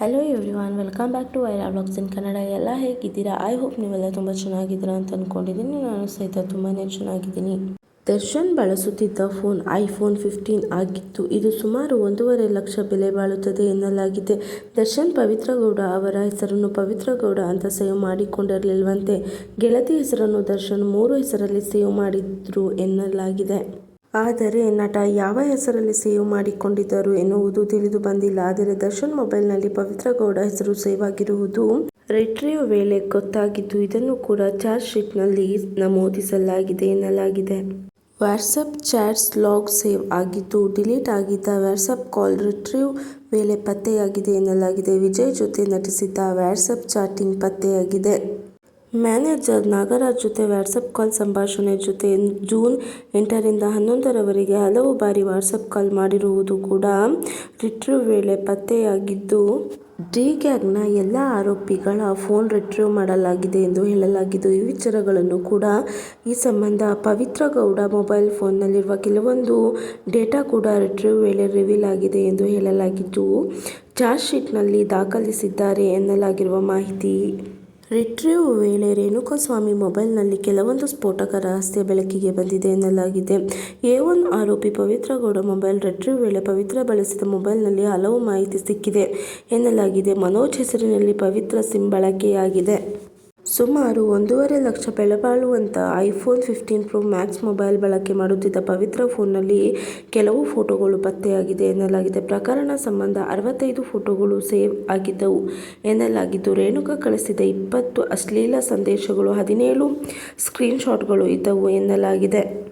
Hello everyone welcome back to Vaira blogs in Kannada ಎಲ್ಲ ಹೇಗಿದ್ದೀರಾ? I hope ನೀವೆಲ್ಲ ತುಂಬ ಚೆನ್ನಾಗಿದ್ದೀರಾ ಅಂತ ಅಂದ್ಕೊಂಡಿದ್ದೀನಿ ನಾನು ಸಹಿತ ತುಂಬಾ ಚೆನ್ನಾಗಿದ್ದೀನಿ. ದರ್ಶನ್ ಬಳಸುತ್ತಿದ್ದ ಫೋನ್ ಐಫೋನ್ ಫಿಫ್ಟೀನ್ ಆಗಿತ್ತು. ಇದು ಸುಮಾರು ಒಂದೂವರೆ ಲಕ್ಷ ಬೆಲೆ ಬಾಳುತ್ತದೆ ಎನ್ನಲಾಗಿದೆ. ದರ್ಶನ್ ಪವಿತ್ರ ಗೌಡ ಅವರ ಹೆಸರನ್ನು ಪವಿತ್ರ ಗೌಡ ಅಂತ ಸೇವ್ ಮಾಡಿಕೊಂಡಿರಲಿಲ್ವಂತೆ. ಗೆಳತಿ ಹೆಸರನ್ನು ದರ್ಶನ್ ಮೂರು ಹೆಸರಲ್ಲಿ ಸೇವ್ ಮಾಡಿದ್ರು ಎನ್ನಲಾಗಿದೆ. ಆದರೆ ನಟ ಯಾವ ಹೆಸರಲ್ಲಿ ಸೇವ್ ಮಾಡಿಕೊಂಡಿದ್ದರು ಎನ್ನುವುದು ತಿಳಿದು ಬಂದಿಲ್ಲ. ಆದರೆ ದರ್ಶನ್ ಮೊಬೈಲ್ನಲ್ಲಿ ಪವಿತ್ರ ಗೌಡ ಹೆಸರು ಸೇವ್ ಆಗಿರುವುದು ರಿಟ್ರೀವ್ ವೇಳೆ ಗೊತ್ತಾಗಿದ್ದು ಇದನ್ನು ಕೂಡ ಚಾರ್ಜ್ ಶೀಟ್ನಲ್ಲಿ ನಮೂದಿಸಲಾಗಿದೆ ಎನ್ನಲಾಗಿದೆ. ವಾಟ್ಸಪ್ ಚಾಟ್ಸ್ ಲಾಗ್ ಸೇವ್ ಆಗಿದ್ದು ಡಿಲೀಟ್ ಆಗಿದ್ದ ವಾಟ್ಸಪ್ ಕಾಲ್ ರಿಟ್ರೀವ್ ವೇಳೆ ಪತ್ತೆಯಾಗಿದೆ ಎನ್ನಲಾಗಿದೆ. ವಿಜಯ್ ಜೊತೆ ನಟಿಸಿದ್ದ ವಾಟ್ಸಪ್ ಚಾಟಿಂಗ್ ಪತ್ತೆಯಾಗಿದೆ. ಮ್ಯಾನೇಜರ್ ನಾಗರಾಜ್ ಜೊತೆ ವಾಟ್ಸಪ್ ಕಾಲ್ ಸಂಭಾಷಣೆ ಜೊತೆ ಜೂನ್ ಎಂಟರಿಂದ ಹನ್ನೊಂದರವರೆಗೆ ಹಲವು ಬಾರಿ ವಾಟ್ಸಪ್ ಕಾಲ್ ಮಾಡಿರುವುದು ಕೂಡ ರಿಟ್ರೀವ್ ವೇಳೆ ಪತ್ತೆಯಾಗಿದ್ದು ಡಿ ಗ್ಯಾಗ್ನ ಎಲ್ಲ ಆರೋಪಿಗಳ ಫೋನ್ ರಿಟ್ರೀವ್ ಮಾಡಲಾಗಿದೆ ಎಂದು ಹೇಳಲಾಗಿದ್ದು, ಈ ವಿಚಾರಗಳನ್ನು ಕೂಡ ಈ ಸಂಬಂಧ ಪವಿತ್ರ ಗೌಡ ಮೊಬೈಲ್ ಫೋನ್ನಲ್ಲಿರುವ ಕೆಲವೊಂದು ಡೇಟಾ ಕೂಡ ರಿಟ್ರೀವ್ ವೇಳೆ ರಿವೀಲ್ ಆಗಿದೆ ಎಂದು ಹೇಳಲಾಗಿದ್ದು, ಚಾರ್ಜ್ ಶೀಟ್ನಲ್ಲಿ ದಾಖಲಿಸಿದ್ದಾರೆ ಎನ್ನಲಾಗಿರುವ ಮಾಹಿತಿ ರಿಟ್ರೀವ್ ವೇಳೆ ರೇಣುಕಾಸ್ವಾಮಿ ಮೊಬೈಲ್ನಲ್ಲಿ ಕೆಲವೊಂದು ಸ್ಫೋಟಕ ರಹಸ್ಯ ಬೆಳಕಿಗೆ ಬಂದಿದೆ ಎನ್ನಲಾಗಿದೆ. ಎ ಒನ್ ಆರೋಪಿ ಪವಿತ್ರ ಗೌಡ ಮೊಬೈಲ್ ರಿಟ್ರೀವ್ ವೇಳೆ ಪವಿತ್ರ ಬಳಸಿದ ಮೊಬೈಲ್ನಲ್ಲಿ ಹಲವು ಮಾಹಿತಿ ಸಿಕ್ಕಿದೆ ಎನ್ನಲಾಗಿದೆ. ಮನೋಜ್ ಹೆಸರಿನಲ್ಲಿ ಪವಿತ್ರ ಸಿಮ್ ಬಳಕೆಯಾಗಿದೆ. ಸುಮಾರು ಒಂದೂವರೆ lakh ಬೆಲೆಬಾಳುವಂಥ iPhone fifteen pro max mobile ಬಳಕೆ ಮಾಡುತ್ತಿದ್ದ ಪವಿತ್ರ ಫೋನ್ನಲ್ಲಿ ಕೆಲವು ಫೋಟೋಗಳು ಪತ್ತೆಯಾಗಿದೆ ಎನ್ನಲಾಗಿದೆ. ಪ್ರಕರಣ ಸಂಬಂಧ ಅರವತ್ತೈದು ಫೋಟೋಗಳು ಸೇವ್ ಆಗಿದ್ದವು ಎನ್ನಲಾಗಿದ್ದು, ರೇಣುಕಾ ಕಳಿಸಿದ ಇಪ್ಪತ್ತು ಅಶ್ಲೀಲ ಸಂದೇಶಗಳು, ಹದಿನೇಳು ಸ್ಕ್ರೀನ್ಶಾಟ್ಗಳು ಇದ್ದವು ಎನ್ನಲಾಗಿದೆ.